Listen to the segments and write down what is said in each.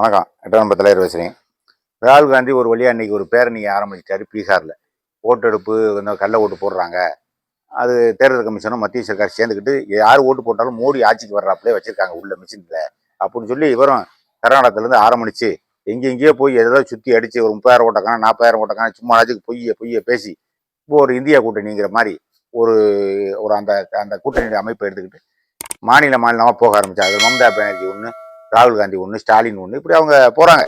வணக்கம். எட்டாம் நம்பர் தலைவர் பேசுகிறேன் ராகுல் காந்தி ஒரு வழியாக இன்னைக்கு ஒரு பேரணியை ஆரம்பிச்சிட்டாரு பீகாரில். ஓட்டெடுப்பு இந்த கள்ள ஓட்டு போடுறாங்க. அது தேர்தல் கமிஷனும் மத்திய சர்க்கார் சேர்ந்துக்கிட்டு யார் ஓட்டு போட்டாலும் மோடி ஆட்சிக்கு வர்றாப்புலே வச்சுருக்காங்க உள்ள மிஷினில். அப்படின்னு சொல்லி இவரும் கர்நாடகத்துலேருந்து ஆரம்பிச்சு எங்கெங்கேயோ போய் எதாவது சுற்றி அடிச்சு ஒரு முப்பதாயிரம் ஓட்டக்கான நாற்பதாயிரம் ஓட்டக்கான சும்மா ஆச்சுக்கு பொய்ய பொய்ய பேசி இப்போ ஒரு இந்தியா கூட்டணிங்கிற மாதிரி ஒரு ஒரு அந்த அந்த கூட்டணி அமைப்பை எடுத்துக்கிட்டு மாநில மாநிலமாக போக ஆரம்பிச்சாங்க மம்தா பானர்ஜி ஒன்று ராகுல் காந்தி ஒன்று ஸ்டாலின் ஒன்று இப்படி அவங்க போகிறாங்க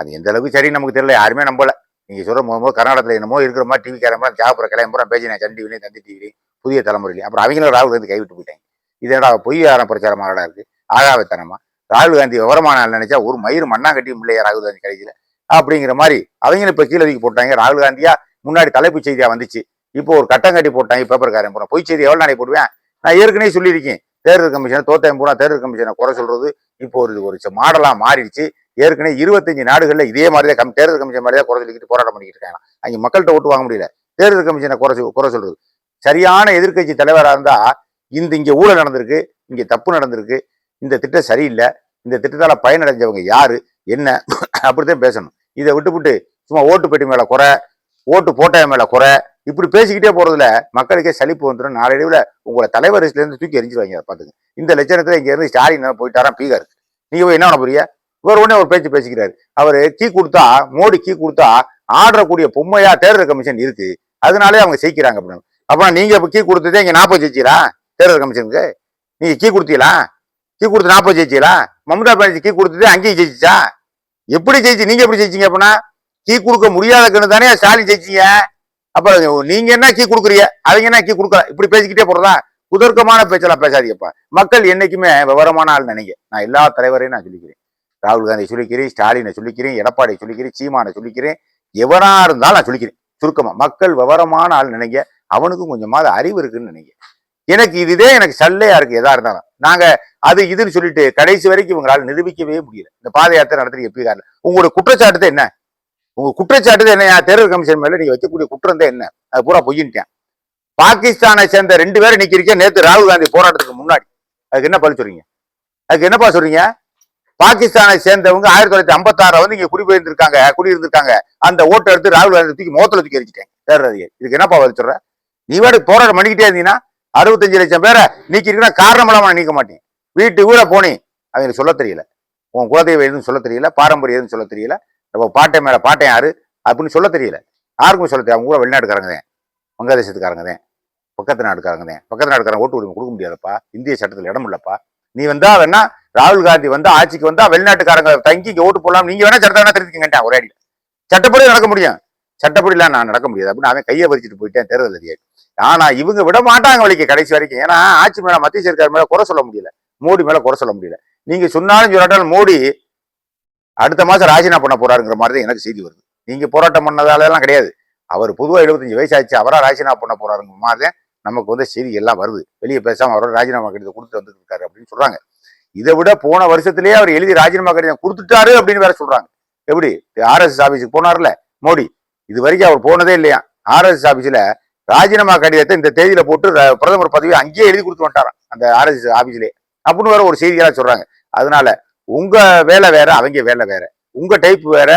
அது எந்த அளவுக்கு சரின்னு நமக்கு தெரியல யாருமே நம்பலை. நீங்கள் சொல்கிற போது கர்நாடகத்தில் என்னமோ இருக்கிற மாதிரி டிவி கேரம்பா ஜாபுர கிளம்புறா பேசினேன் சன் டிவிலையும் தந்தி டிவிலையும் புதிய தலைமுறையிலையும் அப்புறம் அவங்களும் ராகுல் காந்தி கைவிட்டு போயிட்டாங்க. இது என்னடா பொய் ஆரம் பிரச்சாரமாக இருக்குது ஆகாவத்தனமா? ராகுல் காந்தி விவரமான நினைச்சா ஒரு மயிர் மண்ணா கட்டியும் இல்லையா ராகுல் காந்தி கடைசியில். அப்படிங்கிற மாதிரி அவங்களும் இப்போ கீழே தூக்கி போட்டாங்க. ராகுல் காந்தியா முன்னாடி தலைப்புச் செய்தியாக வந்துச்சு. இப்போ ஒரு கட்டம் கட்டி போட்டாங்க பேப்பர்காரன் போகிறேன் பொய் செய்தி எவ்வளோ நாளைக்கு போடுவேன்? நான் ஏற்கனவே சொல்லியிருக்கேன். தேர்தல் கமிஷனை தோத்தையும் பூரா தேர்தல் கமிஷனை குறை சொல்றது இப்போ ஒரு ஒரு மாடலாக மாறிடுச்சு. ஏற்கனவே இருபத்தஞ்சு நாடுகளில் இதே மாதிரி தான் கம் தேர்தல் கமிஷன் மாதிரி தான் குறை சொல்லிக்கிட்டு போராட்டம் பண்ணிக்கிட்டு இருக்காங்க. அங்கே மக்கள்கிட்ட ஓட்டு வாங்க முடியல. தேர்தல் கமிஷனை குறை குறை சொல்றது. சரியான எதிர்க்கட்சி தலைவராக இருந்தால் இந்த இங்கே ஊழல் நடந்திருக்கு இங்கே தப்பு நடந்திருக்கு இந்த திட்டம் சரியில்லை இந்த திட்டத்தால் பயனடைஞ்சவங்க யார் என்ன அப்படித்தான் பேசணும். இதை விட்டுவிட்டு சும்மா ஓட்டு பெட்டி மேலே குறை ஓட்டு போட்டாய மேலே குறை இப்படி பேசிக்கிட்டே போறதுல மக்களுக்கே சலிப்பு வந்துடும் நாளடைவில் உங்களை தலைவர் இருந்து தூக்கி எரிஞ்சிருவாங்க அதை பார்த்துங்க. இந்த லட்சணத்துல இங்க இருந்து ஸ்டாலின் போயிட்டாராம் பீகார். நீங்க போய் என்ன பண்ண போறீங்க? இவர் உடனே ஒரு பேச்சு பேசிக்கிறாரு. அவர் கீ கொடுத்தா மோடி கீ கொடுத்தா ஆடுறக்கூடிய பொம்மையா தேர்தல் கமிஷன் இருக்கு. அதனாலே அவங்க ஜெயிக்கிறாங்க அப்படின்னு. அப்ப நீங்க இப்ப கீ கொடுத்ததே இங்க நாற்பது ஜெயிச்சிடலாம் தேர்தல் கமிஷனுக்கு. நீங்க கீ கொடுத்தீங்களா? கீ கொடுத்து நாற்பது ஜெயிச்சீங்களா மம்தா பானர்ஜி கீ கொடுத்ததே அங்கேயும் ஜெயிச்சிச்சா? எப்படி ஜெயிச்சு நீங்க எப்படி ஜெயிச்சீங்க அப்படின்னா? கீ கொடுக்க முடியாதக்குன்னு தானே ஸ்டாலின் ஜெயிச்சீங்க? அப்ப நீங்க என்ன கீ கொடுக்குறீங்க? அவங்க என்ன கீ கொடுக்கல? இப்படி பேசிக்கிட்டே போறதா? குதர்க்கமான பேச்செல்லாம் பேசாதீங்கப்பா. மக்கள் என்னைக்குமே விவரமான ஆள் நினைங்க. நான் எல்லா தலைவரையும் நான் சொல்லிக்கிறேன். ராகுல் காந்தி சொல்லிக்கிறேன் ஸ்டாலினை சொல்லிக்கிறேன் எடப்பாடி சொல்லிக்கிறேன் சீமானை சொல்லிக்கிறேன். எவனா இருந்தாலும் நான் சொல்லிக்கிறேன். சுருக்கமா மக்கள் விவரமான ஆள் நினைங்க. அவனுக்கும் கொஞ்சமாவது அறிவு இருக்குன்னு நினைங்க. எனக்கு இதுதே எனக்கு சல்லையா இருக்கு எதா இருந்தாலும். நாங்க அது இதுன்னு சொல்லிட்டு கடைசி வரைக்கும் இவங்களால் நிரூபிக்கவே முடியல. இந்த பாத யாத்திரை நடத்துறீங்க எப்படி காரணம்? உங்களோட குற்றச்சாட்டு என்ன? உங்க குற்றச்சாட்டு என்ன தேர்தல் கமிஷன் மேல நீங்க வைக்கக்கூடிய குற்றம் தான் என்ன? அது பூரா பொய்யின்ட்டேன் பாகிஸ்தானை சேர்ந்த ரெண்டு பேரும் நிக்கிறீங்க நேத்து ராகுல் காந்தி போராட்டத்துக்கு முன்னாடி. அதுக்கு என்ன பதில் சொல்றீங்க? அதுக்கு என்னப்பா சொல்றீங்க? பாகிஸ்தானை சேர்ந்தவங்க ஆயிரத்தி தொள்ளாயிரத்தி ஐம்பத்தாறுல வந்து இங்க குடிபெயர்ந்திருக்காங்க குடியிருந்திருக்காங்க. அந்த ஓட்டை எடுத்து ராகுல் காந்தி தூக்கி முகத்துல தூக்கி எரிச்சிட்டேன் தேர்தல் அதிகாரி இதுக்கு என்னப்பா பதில் சொல்ற? நீ வேறு போராட்டம் பண்ணிக்கிட்டே இருந்தீங்கன்னா அறுபத்தஞ்சு லட்சம் பேரை நீக்கிருக்கா காரணம் இல்லாம நீக்க மாட்டேன். வீட்டு ஊர போனேன். அவங்களுக்கு சொல்ல தெரியல. உன் குலதெய்வம் எதுவும் சொல்ல தெரியல பாரம்பரியம் எதுவும் சொல்ல தெரியல. இப்போ பாட்டை மேலே பாட்டை யாரு? அப்படின்னு சொல்ல தெரியல. யாருக்கும் சொல்ல தெரியும் அவங்க கூட வெளிநாட்டுக்காரங்க தான். வங்கதேசத்துக்காரங்க தான். பக்கத்து நாட்டுக்காரங்க தான். பக்கத்து நாட்டுக்காரங்க ஓட்டு உரிமை கொடுக்க முடியாதப்பா. இந்திய சட்டத்தில் இடம் இல்லப்பா. நீ வந்தா வேணா ராகுல் காந்தி வந்து ஆட்சிக்கு வந்தா வெளிநாட்டுக்காரங்க தங்கி இங்கே ஓட்டு போடலாம். நீங்க வேணா சட்டத்தை வேணா தெரிஞ்சுக்கங்கட்டா ஒரே அடியில். சட்டப்படி நடக்க முடியும். சட்டப்படிலாம் நான் நடக்க முடியாது. அப்படின்னு அவன் கையை பறிச்சுட்டு போயிட்டேன் தேர்தல் அதிகாரி. ஆனா இவங்க விட மாட்டாங்க வழிக்கு கடைசி வரைக்கும். ஏன்னா ஆட்சி மேல மத்திய சர்க்கார் மேல குறை சொல்ல முடியல. மோடி மேல குறை சொல்ல முடியல. நீங்க சொன்னாலும் சொல்லாட்டாலும் மோடி அடுத்த மாதம் ராஜினாமா பண்ண போறாருங்கிற மாதிரி தான் எனக்கு செய்தி வருது. நீங்கள் போராட்டம் பண்ணதால எல்லாம் கிடையாது. அவர் பொதுவாக எழுபத்தஞ்சு வயசாச்சு அவராக ராஜினாமா பண்ண போறாருங்கிற மாதிரி தான் நமக்கு வந்து செய்தி எல்லாம் வருது. வெளியே பேசாமல் அவரோட ராஜினாமா கடிதம் கொடுத்துட்டு வந்துருக்காரு அப்படின்னு சொல்கிறாங்க இதை விட போன வருஷத்துலேயே அவர் எழுதி ராஜினாமா கடிதம் கொடுத்துட்டாரு அப்படின்னு வேற சொல்கிறாங்க எப்படி? ஆர்எஸ்எஸ் ஆஃபீஸுக்கு போனார்ல மோடி. இது வரைக்கும் அவர் போனதே இல்லையா? ஆர்எஸ்எஸ் ஆஃபீஸில் ராஜினாமா கடிதத்தை இந்த தேதியில் போட்டு பிரதமர் பதவியை அங்கேயே எழுதி கொடுத்து வந்துட்டாராம் அந்த ஆர்எஸ்எஸ் ஆஃபீஸ்லேயே அப்படின்னு வேற ஒரு செய்தியெல்லாம் சொல்கிறாங்க அதனால உங்கள் வேலை வேற அவங்க வேலை வேற. உங்கள் டைப் வேற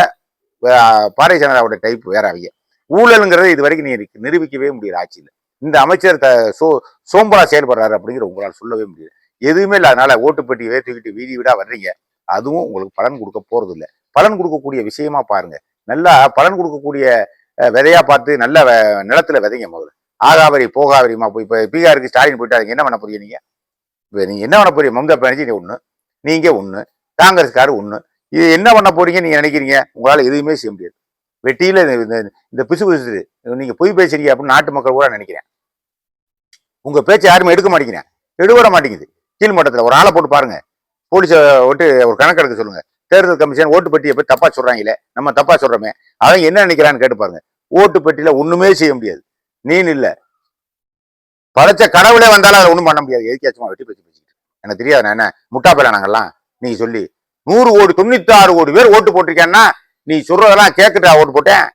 பாரதிய ஜனதாவோட டைப் வேற அவங்க. ஊழலுங்கிறத இது வரைக்கும் நீ நிரூபிக்கவே முடியல ஆட்சியில். இந்த அமைச்சர் த சோ சோம்பலா செயல்படுறாரு அப்படிங்கிற உங்களால் சொல்லவே முடியல. எதுவுமே இல்லை அதனால ஓட்டுப்பட்டியவே தூக்கிட்டு வீதி வீடாக வர்றீங்க. அதுவும் உங்களுக்கு பலன் கொடுக்க போறது இல்லை பலன் கொடுக்கக்கூடிய விஷயமா பாருங்க. நல்லா பலன் கொடுக்கக்கூடிய விதையா பார்த்து நல்ல வ- நிலத்துல விதைங்க முதல்ல. ஆகாவரி போகாவரிமா போய் இப்போ பீகாருக்கு ஸ்டாலின் போயிட்டு அதுக்கு என்ன பண்ண போறீங்க நீங்க? இப்போ நீங்கள் என்ன பண்ண போறீங்க? மம்தா பானர்ஜி நீ ஒன்று நீங்கள் ஒன்று காங்கிரஸ்காரர் ஒன்று இது என்ன பண்ண போறீங்க நீங்க நினைக்கிறீங்க? உங்களால் எதுவுமே செய்ய முடியாது. வெட்டியில இந்த- இந்த- பிசு பிசு நீங்க பொய் பேசுறீங்க அப்படின்னு நாட்டு மக்கள் கூட நினைக்கிறேன். உங்க பேச்சை யாருமே எடுக்க மாட்டேங்கிறேன். எடுபட மாட்டேங்குது. கீழ் மட்டத்தில் ஒரு ஆளை போட்டு பாருங்க. போலீஸை விட்டு ஒரு கணக்கு எடுக்க சொல்லுங்க. தேர்தல் கமிஷன் ஓட்டு பெட்டியை போய் தப்பா சொல்றாங்களே நம்ம தப்பாக சொல்றோமே அவன் என்ன நினைக்கிறான்னு கேட்டு பாருங்க. ஓட்டு பெட்டியில ஒண்ணுமே செய்ய முடியாது. நீன் இல்லை. படைச்ச கடவுளே வந்தாலும் அதை ஒண்ணும் பண்ண முடியாது. எதுக்காச்சும் வெட்டி பேச்சு பேசிக்கிட்டு எனக்கு தெரியாது நான் என்ன முட்டா பேல நாங்கள்லாம்? நீ சொல்லி நூறு கோடி தொண்ணூத்தி ஆறு கோடி பேர் ஓட்டு போட்டிருக்கேன்னா நீ சொல்றதெல்லாம் கேட்கட்டா ஓட்டு போட்டேன்.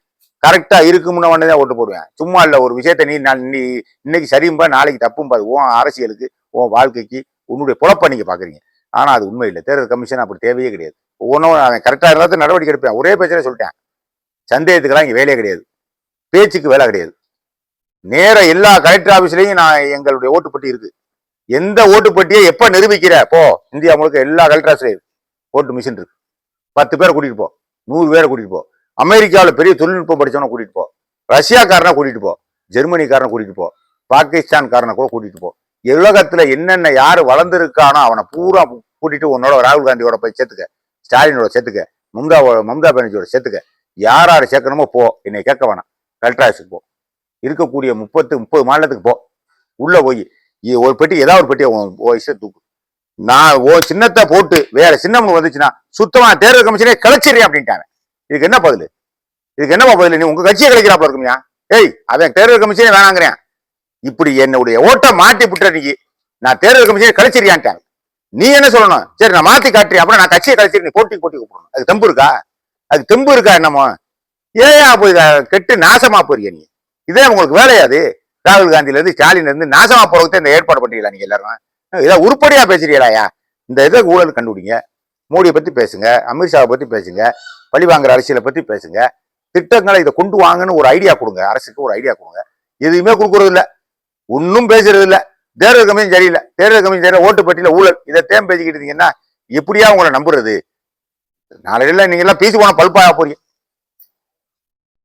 கரெக்டா இருக்கு உடனே தான் ஓட்டு போடுவேன். சும்மா இல்லை ஒரு விஷயத்த நீ நான் நீ இன்னைக்கு சரியும்பா நாளைக்கு தப்பும்பா அது உன் அரசியலுக்கு உன் வாழ்க்கைக்கு உன்னுடைய பொழப்ப நீங்க பாக்குறீங்க. ஆனா அது உண்மை இல்லை. தேர்தல் கமிஷன் அப்படி தேவையே கிடையாது. ஒன்றும் அவன் கரெக்டாக இருந்தால் நடவடிக்கை எடுப்பேன். ஒரே பேச்சில சொல்லிட்டேன். சந்தேகத்துக்கெல்லாம் இங்கே வேலையே கிடையாது. பேச்சுக்கு வேலை கிடையாது. நேர எல்லா கலெக்டர் ஆஃபீஸ்லையும் நான் எங்களுடைய ஓட்டுப்பட்டி இருக்கு. எந்த ஓட்டுப்பட்டியை எப்போ நிரூபிக்கிற? போ இந்தியா முழுக்க எல்லா கலெக்டர் ஓட்டு மிஷின் இருக்கு. பத்து பேரை கூட்டிட்டு போ. நூறு பேரை கூட்டிட்டு போ. அமெரிக்காவில் பெரிய தொழில்நுட்பம் படிச்சவனை கூட்டிட்டு போ. ரஷ்யாக்காரனை கூட்டிட்டு போ. ஜெர்மனிக்காரனை கூட்டிட்டு போ. பாகிஸ்தான்காரனை கூட கூட்டிட்டு போ. உலகத்துல என்னென்ன யாரு வளர்ந்துருக்கானோ அவனை பூரா கூட்டிட்டு உன்னோட ராகுல் காந்தியோட போய் சேர்த்துக்க. ஸ்டாலினோட சேர்த்துக்க. மம்தா மம்தா பானர்ஜியோட சேர்த்துக்க. யார் யார் சேர்க்கணுமோ போ. என்னை கேட்க வேணாம். கலெக்டர் ஆஃபீஸுக்கு போ. இருக்கக்கூடிய முப்பத்து முப்பது மாநிலத்துக்கு போ. உள்ள போய் ஒரு பெட்டி ஏதாவது ஒரு பெட்டியை உன் வயசு தூக்கு. நான் ஓ சின்னத்தை போட்டு வேற சின்னம் வந்துச்சுன்னா சுத்தமா தேர்தல் கமிஷனே கலைச்சிடுறேன் அப்படின்ட்டாங்க. இதுக்கு என்ன பதில்? இதுக்கு என்னப்பா பதில்? நீ உங்க கட்சியை கலைக்கிறாப்ல இருக்குமியா? ஏய் அவன் தேர்தல் கமிஷனே வேணாங்கிறேன். இப்படி என்னுடைய ஓட்டை மாட்டி விட்டுற நீ நான் தேர்தல் கமிஷனே கிடைச்சிருக்கியான்ட்டாங்க நீ என்ன சொல்லணும்? சரி நான் மாத்தி காட்டுறேன். அப்புறம் நான் கட்சியை கழிச்சிட்டு நீ போட்டி போட்டி கூப்பிடணும். அது தெம்பு இருக்கா? அது தெம்பு இருக்கா என்னமோ? ஏயா போய் கெட்டு நாசமா போறிய நீ. இதே உங்களுக்கு வேலையாது ராகுல் காந்தியிலேருந்து ஸ்டாலின்லேருந்து ஸ்டாலின்ல இருந்து நாசமா இந்த ஏற்பாடு பண்ணுறீங்களா நீங்க எல்லாரும்? இதை உருப்படியாக பேசுறீங்களாயா இந்த இதை ஊழல் கண்டுபிடிங்க. மோடியை பற்றி பேசுங்க அமித்ஷாவை பற்றி பேசுங்க பழி வாங்குற அரசியலை பற்றி பேசுங்க. திட்டங்களை இதை கொண்டு வாங்கன்னு ஒரு ஐடியா கொடுங்க. அரசுக்கு ஒரு ஐடியா கொடுங்க. எதுவுமே கொடுக்குறதில்ல. ஒன்றும் ஒன்னும் பேசுறது தேர்தல் கமிஷன் சரியில்லை. தேர்தல் கமிஷன் சரியில்லை. ஓட்டு பட்டியல ஊழல். இதை தேம் பேசிக்கிட்டு இருந்தீங்கன்னா எப்படியா உங்களை நம்புறது? நாளையில நீங்க எல்லாம் போன பல்பாக போறீங்க.